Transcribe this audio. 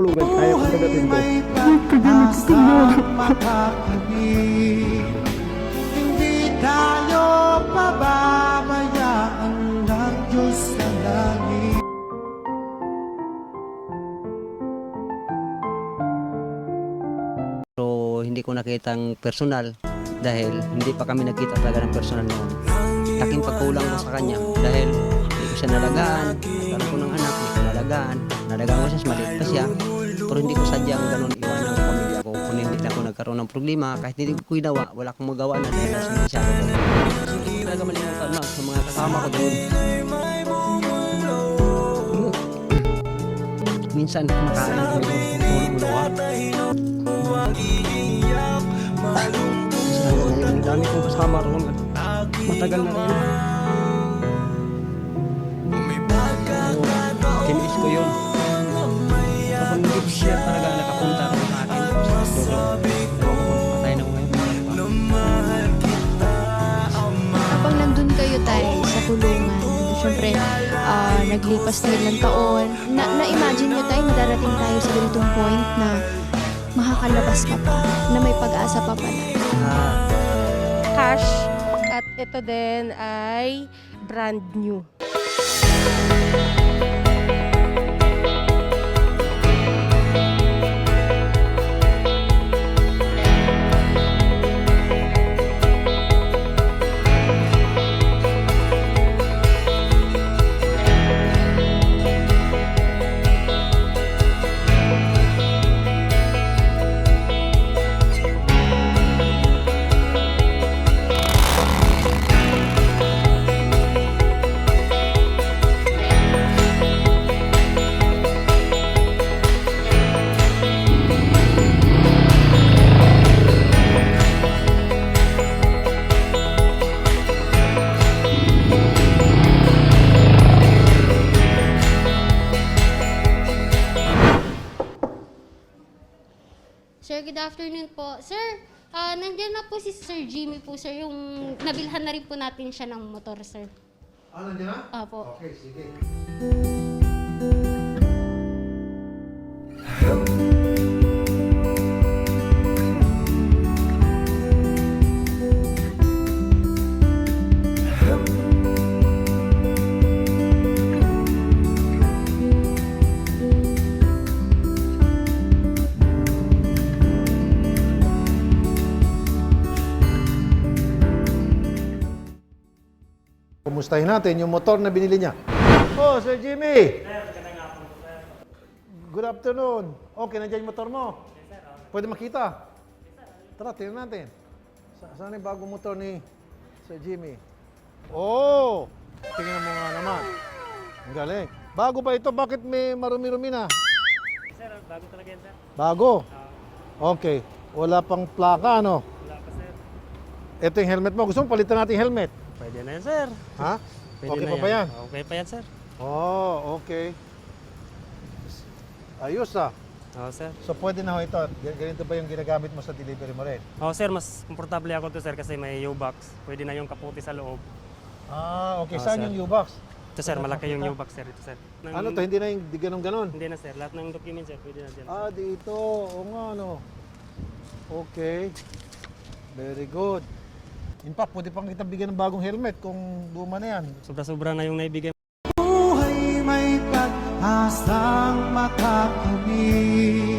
Lugan, kaya ko kagatin ko. Hindi tayo pababayaan ng Diyos sa langit. Pero hindi ko nakitang personal dahil hindi pa kami nakita talaga ng personal noon. Laking pagkulang ko sa kanya dahil hindi ko siya nalagaan. Nagkaroon ko ng anak, nalagaan. Nalagaan ko siya, maliit pa siya. Pero hindi ko sadyang ganun iwan ng pamilya ko. Kung hindi na ako nagkaroon ng problema, kahit hindi ko ginawa, wala akong magawa na dahil nasa. Hindi ko talaga malimutan na sa mga kasama ko doon. Minsan kumakain kami doon, tulong-tulungan. Ang dami kong kasama roon. Matagal na rin. Habang nandun kayo tayo sa kulungan, syempre, ah, naglipas na ilang taon, na, na-imagine nyo tayo, madarating tayo sa ganitong point na makakalabas ka pa, na may pag-asa pa pala. Cash at ito din ay brand new. Sir, good afternoon po. Sir, ah nandiyan na po si Sir Jimmy po, sir. Yung nabilhan na rin po natin siya ng motor, sir. Ano niya? Apo. Okay, sige. Kumustahin natin yung motor na binili niya. Oh, Sir Jimmy! Good afternoon. Okay, nandiyan yung motor mo? Pwede makita? Tara, tingnan natin. Sa saan yung bagong motor ni Sir Jimmy? Oh! Tingnan mo nga naman. Ang galing. Bago ba ito? Bakit may marumi-rumi na? Sir, bago talaga yan, sir. Bago? Okay. Wala pang plaka, ano? Wala pa, sir. Ito yung helmet mo. Gusto mo palitan natin yung helmet? Pwede na yan, sir. Ha? Pwede okay na pa ba yan? Okay pa yan, sir. Oh, okay. Ayos ah. Oo, sir. So pwede na ho ito. Gan- Ganito ba yung ginagamit mo sa delivery mo rin? Oo, sir, mas komportable ako to, sir, kasi may U-box. Pwede na yung kaputi sa loob. Ah, okay. Oh, Saan sir. yung U-Box? Ito, sir, malaki yung U-box, sir. Ito, sir. Nang- Ano to? Hindi na yung di ganun-ganon? Hindi na, sir. Lahat ng documents, sir, pwede na dyan. Ah, dito. O nga, ano. Okay. Very good. In fact, pwede pang kita bigyan ng bagong helmet kung luma na yan. Sobra-sobra na yung naibigay Buhay may pag-asang makakamit